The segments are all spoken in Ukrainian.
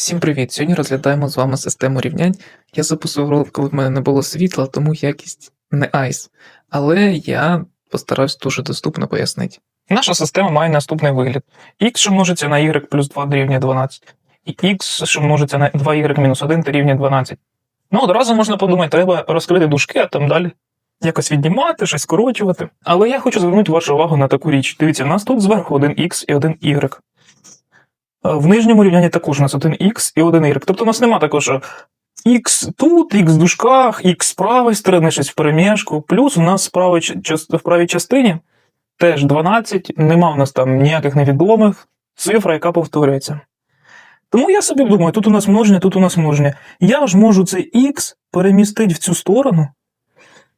Всім привіт! Сьогодні розглядаємо з вами систему рівнянь. Я записував ролик, коли в мене не було світла, тому якість не айс. Але я постарався дуже доступно пояснити. Наша система має наступний вигляд. x, що множиться на y плюс 2 дорівнює 12, і x, що множиться на 2y мінус 1 дорівнює 12. Ну, одразу можна подумати, треба розкрити дужки, а там далі якось віднімати, щось скорочувати. Але я хочу звернути вашу увагу на таку річ. Дивіться, у нас тут зверху один x і один y. А В нижньому рівнянні також у нас один x і один y. Тобто у нас нема що x тут, x в дужках, x з правої сторони, щось в переміжку. Плюс у нас в правій, в правій частині теж 12, нема в нас там ніяких невідомих, цифра, яка повторюється. Тому я собі думаю, тут у нас множення, тут у нас множення. Я ж можу цей x перемістити в цю сторону,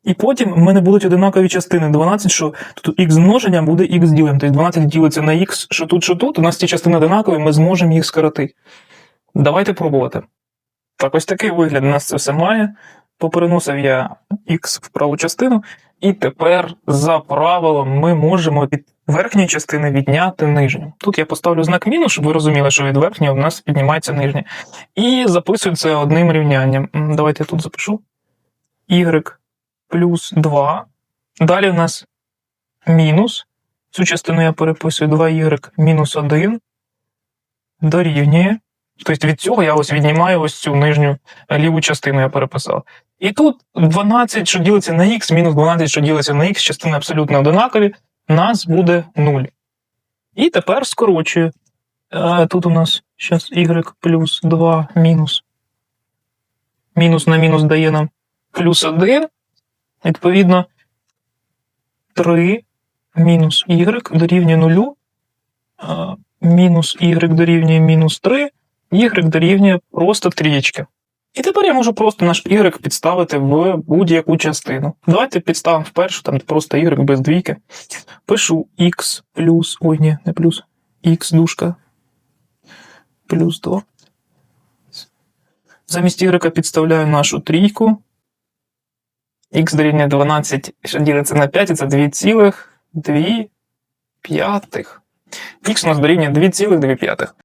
і потім в мене будуть одинакові частини. 12, що тут x множення буде x ділим. Тобто 12 ділиться на x, що тут, що тут. У нас ці частини одинакові, ми зможемо їх скоротити. Давайте пробувати. Так, ось такий вигляд у нас це все має. Попереносив я x в праву частину, і тепер за правилом ми можемо від верхньої частини відняти нижню. Тут я поставлю знак мінус, щоб ви розуміли, що від верхньої у нас піднімається нижня. І записую це одним рівнянням. Давайте я тут запишу. y плюс 2. Далі у нас мінус. Цю частину я переписую 2y мінус 1 дорівнює. Тобто від цього я ось віднімаю ось цю нижню е, ліву частину я переписав. І тут 12, що ділиться на х, мінус 12, що ділиться на х, частини абсолютно одинакові, нас буде 0. І тепер скорочую. Е, Тут у нас зараз y плюс 2 мінус. Мінус на мінус дає нам плюс 1. Відповідно, 3 мінус y дорівнює 0. е, Мінус y дорівнює мінус 3 y дорівнює просто трієчки. І тепер я можу просто наш y підставити в будь-яку частину. Давайте підставимо вперше, там просто y без двійки. Пишу x плюс, ой, ні, не плюс, x дужка плюс 2. Замість y підставляю нашу трійку. X дорівнює 12, що ділиться на 5, і це 2,2 п'ятих. Х у нас дорівнює 2,2 п'ятих.